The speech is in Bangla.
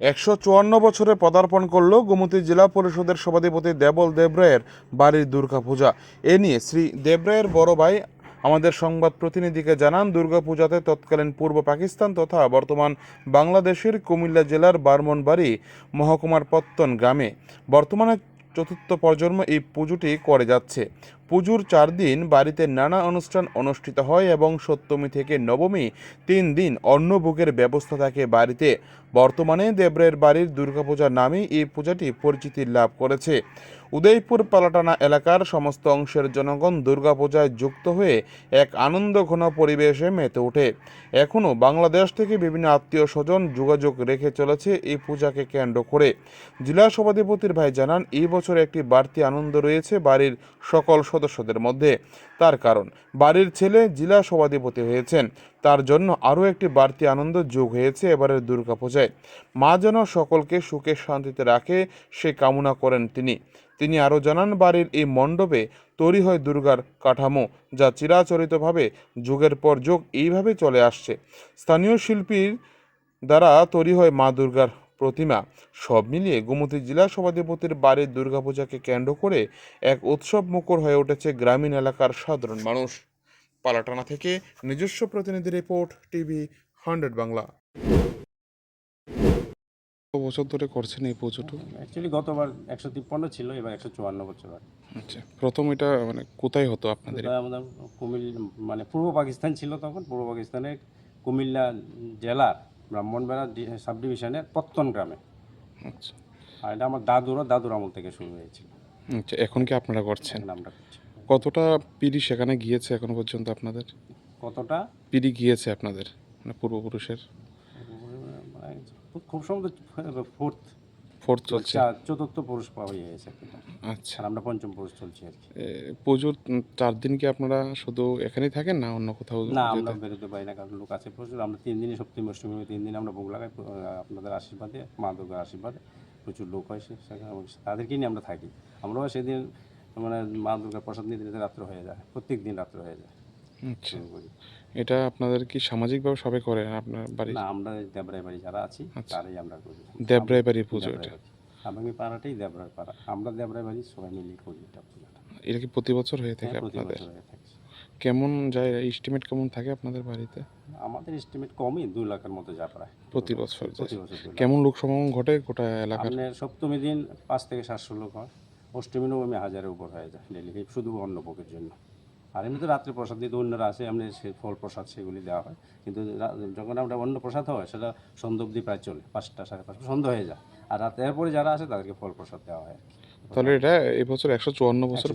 একশো চুয়ান্ন বছরে পদার্পণ করল গোমতী জেলা পরিষদের সভাধিপতি দেবল দেবরায়ের বাড়ির দুর্গাপূজা। এ নিয়ে শ্রী দেবরায়ের বড় ভাই আমাদের সংবাদ প্রতিনিধিকে জানান, দুর্গাপূজাতে তৎকালীন পূর্ব পাকিস্তান তথা বর্তমান বাংলাদেশের কুমিল্লা জেলার বারমনবাড়ি মহকুমার পত্তন গ্রামে। বর্তমানে চতুর্থ প্রজন্ম এই পুজোটি করে যাচ্ছে। পুজোর চার দিন বাড়িতে নানা অনুষ্ঠান অনুষ্ঠিত হয় এবং সপ্তমী থেকে নবমী তিন দিন অন্নভোগের ব্যবস্থা থাকে বাড়িতে। বর্তমানে দেবরের বাড়ির দুর্গাপূজা নামে এই পূজাটি পরিচিতি লাভ করেছে। উদয়পুর পালাটানা এলাকার সমস্ত অংশের জনগণ দুর্গাপূজায় যুক্ত হয়ে এক আনন্দ ঘন পরিবেশে মেতে ওঠে। এখনও বাংলাদেশ থেকে বিভিন্ন আত্মীয় স্বজন যোগাযোগ রেখে চলেছে এই পূজাকে কেন্দ্র করে। জেলা সভাধিপতির ভাই জানান, এই বছর একটি বাড়তি আনন্দ রয়েছে বাড়ির সকল সদস্যদের মধ্যে। তার কারণ, বাড়ির ছেলে জেলা সভাধিপতি হয়েছেন। তার জন্য আরও একটি বাড়তি আনন্দ যোগ হয়েছে এবারের দুর্গাপূজায়। মা যেন সকলকে সুখে শান্তিতে রাখে, সে কামনা করেন তিনি। তিনি আরও জানান, বাড়ির এই মণ্ডপে তৈরি হয় দুর্গার কাঠামো, যা চিরাচরিতভাবে যুগের পর যুগ এইভাবে চলে আসছে। স্থানীয় শিল্পীর দ্বারা তৈরি হয় মা দুর্গার প্রতিমা। সব মিলিয়ে গোমতী জেলা সভাধিপতির বাড়ির দুর্গাপূজাকে কেন্দ্র করে এক উৎসব মুখর হয়ে উঠেছে গ্রামীণ এলাকার সাধারণ মানুষ। পালাটানা থেকে নিজস্ব প্রতিনিধি রিপোর্ট টিভি হান্ড্রেড বাংলা। বছর ধরে করছেন এই পুজোটা? অ্যাকচুয়ালি গতবার একশো তিপ্পান্ন ছিল এবার একশো চুয়ান্ন বছর আচ্ছা প্রথম এটা মানে কোথায় হতো আপনাদের? আমাদের কুমিল মানে পূর্ব পাকিস্তান ছিল তখন পূর্ব পাকিস্তানের কুমিল্লা জেলার ব্রাহ্মণবেড়া সাব ডিভিশনের পত্তন গ্রামে। আচ্ছা। আর এটা আমার দাদুরও দাদুর আমল থেকে শুরু হয়েছিল। আচ্ছা এখন কি আপনারা করছেন? আমরা করছি। কতটা পিড়ি সেখানে গিয়েছে এখনও পর্যন্ত আপনাদের? কতটা? পিড়ি গিয়েছে আপনাদের মানে পূর্বপুরুষের? খুব সম্ভবত ফোর্থ। ফোর্থ চলছে। চতুর্থ পুরুষ পাওয়া হয়ে গেছে আচ্ছা। আমরা পঞ্চম পুরুষ চলছি আর কি। পুজোর চার দিন কি আপনারা শুধু এখানেই থাকেন না অন্য কোথাও না আমরা বেরোতে পারি না কারণ লোক আছে প্রচুর। আমরা তিন দিনই সপ্তমী অষ্টমী তিন দিন আমরা ভোগ লাগাই আপনাদের আশীর্বাদে মা দুর্গার আশীর্বাদে প্রচুর লোক হয় সেখানে। তাদেরকে নিয়ে আমরা থাকি। আমরাও সেদিন মানে মা দুর্গা প্রসাদ নিতে নিতে রাত্র হয়ে যায় প্রত্যেক দিন রাত্র হয়ে যায়। আচ্ছা। এটা আপনাদের কি সামাজিকভাবে সবাই করে আপনার বাড়ি না আমরা দেবরাই বাড়ি যারা আছি তারাই আমরা করি। দেবরাই বাড়ির পুজো এটা? বাড়ি। আগামী পাড়াটাই দেবরাই পাড়া। আমরা দেবরাই বাড়ি সবাই মিলেই করি এটা পুজোটা। এটা কি প্রতি বছর হয়ে থাকে হ্যাঁ, আপনাদের? কেমন যায় এস্টিমেট কেমন থাকে আপনাদের বাড়িতে? আমাদের এস্টিমেট কমই দুই লাখের মতো যা প্রায়। প্রতি বছর প্রতি বছর কেমন লোক সমাগম ঘটে গোটা এলাকার? সপ্তমী দিন পাঁচ থেকে সাতশো লোক হয়। অষ্টমী নবমী হাজারের উপর হয়ে যায় ডেলি শুধু অন্নভোগের জন্য। আর এমনি তো রাত্রে প্রসাদ দিতে অন্যরা আসে এমনি সে ফল প্রসাদ সেগুলি দেওয়া হয়। কিন্তু যখন আমরা অন্য প্রসাদ হয় সেটা সন্ধ্যা অব্দি প্রায় চলে পাঁচটা সাড়ে পাঁচটা সন্ধ্যা হয়ে যায়। আর রাতে এরপরে যারা আসে তাদেরকে ফল প্রসাদ দেওয়া হয়। তাহলে এটা এই বছর একশো চুয়ান্ন বছর।